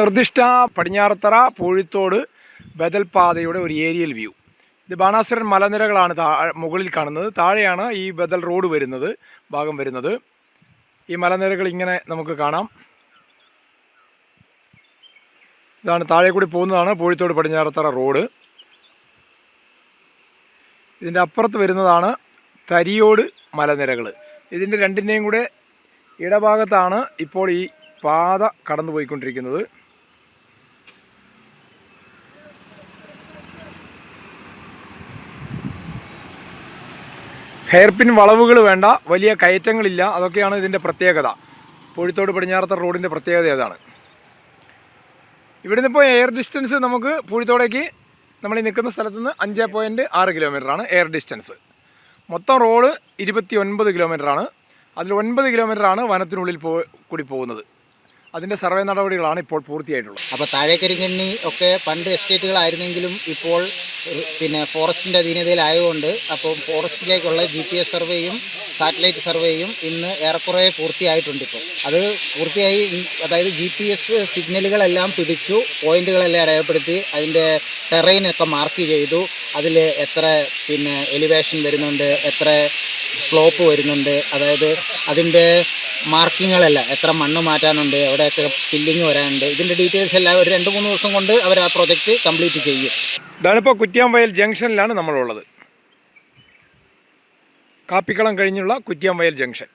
നിർദ്ദിഷ്ട പടിഞ്ഞാറത്തറ പൂഴിത്തോട് ബദൽപാതയുടെ ഒരു aerial view. ഇത് ബാണാസുരൻ മലനിരകളാണ് മുകളിൽ കാണുന്നത്. താഴെയാണ് ഈ ബദൽ റോഡ് വരുന്നത് ഭാഗം വരുന്നത്. ഈ മലനിരകൾ ഇങ്ങനെ നമുക്ക് കാണാം. ഇതാണ് താഴെ കൂടി പോകുന്നതാണ് പൂഴിത്തോട് പടിഞ്ഞാറത്തറ റോഡ്. ഇതിന്റെ അപ്പുറത്ത് വരുന്നതാണ് തരിയോട് മലനിരകൾ. ഇതിന്റെ രണ്ടിന്റെയും കൂടെ ഇടഭാഗത്താണ് ഇപ്പോൾ ഈ പാത കടന്നു പോയിക്കൊണ്ടിരിക്കുന്നത് ഹെയർപിൻ വളവുകൾ വേണ്ട വലിയ കയറ്റങ്ങളില്ല അതൊക്കെയാണ് ഇതിന്റെ പ്രത്യേകത. പൂഴിത്തോട് പടിഞ്ഞാറത്തെ റോഡിന്റെ പ്രത്യേകത അതാണ് ഇവിടുന്ന് ഇപ്പോൾ എയർ ഡിസ്റ്റൻസ് നമുക്ക് പൂഴിത്തോടേക്ക് നമ്മൾ ഈ നിൽക്കുന്ന സ്ഥലത്ത് നിന്ന് അഞ്ച് പോയിന്റ് ആറ് കിലോമീറ്ററാണ് എയർ ഡിസ്റ്റൻസ്. മൊത്തം റോഡ് ഇരുപത്തി ഒൻപത് കിലോമീറ്ററാണ്. അതിൽ ഒൻപത് കിലോമീറ്ററാണ് വനത്തിനുള്ളിൽ പോ കൂടി പോകുന്നത്. അതിന്റെ സർവേ നടപടികളാണ് ഇപ്പോൾ പൂർത്തിയായിട്ടുള്ളത്. അപ്പോൾ താഴേക്കരിങ്കണ്ണി ഒക്കെ പണ്ട് എസ്റ്റേറ്റുകളായിരുന്നെങ്കിലും ഇപ്പോൾ പിന്നെ ഫോറസ്റ്റിന്റെ അധീനതയിലായതുകൊണ്ട് അപ്പോൾ ഫോറസ്റ്റിലേക്കുള്ള ജി പി എസ് സർവേയും സാറ്റലൈറ്റ് സർവേയും ഇന്ന് ഏറെക്കുറെ പൂർത്തിയായിട്ടുണ്ട് ഇപ്പോൾ. അത് പൂർത്തിയായി അതായത് ജി പി എസ് സിഗ്നലുകളെല്ലാം പിടിച്ചു പോയിന്റുകളെല്ലാം രേഖപ്പെടുത്തി അതിന്റെ ടെറൈനൊക്കെ മാർക്ക് ചെയ്തു അതിൽ എത്ര പിന്നെ എലിവേഷൻ വരുന്നുണ്ട് എത്ര സ്ലോപ്പ് വരുന്നുണ്ട് അതായത് അതിന്റെ മാർക്കിങ്ങുകളല്ല. എത്ര മണ്ണ് മാറ്റാനുണ്ട് എവിടെയൊക്കെ ഫില്ലിങ് വരാനുണ്ട് ഇതിന്റെ ഡീറ്റെയിൽസ് എല്ലാം ഒരു രണ്ട് മൂന്ന് ദിവസം കൊണ്ട് അവർ ആ പ്രോജക്റ്റ് കംപ്ലീറ്റ് ചെയ്യും. ഇതാണിപ്പോൾ കുറ്റ്യാംവയൽ ജംഗ്ഷനിലാണ് നമ്മളുള്ളത്. കാപ്പിക്കളം കഴിഞ്ഞുള്ള കുറ്റ്യാംവയൽ ജംഗ്ഷൻ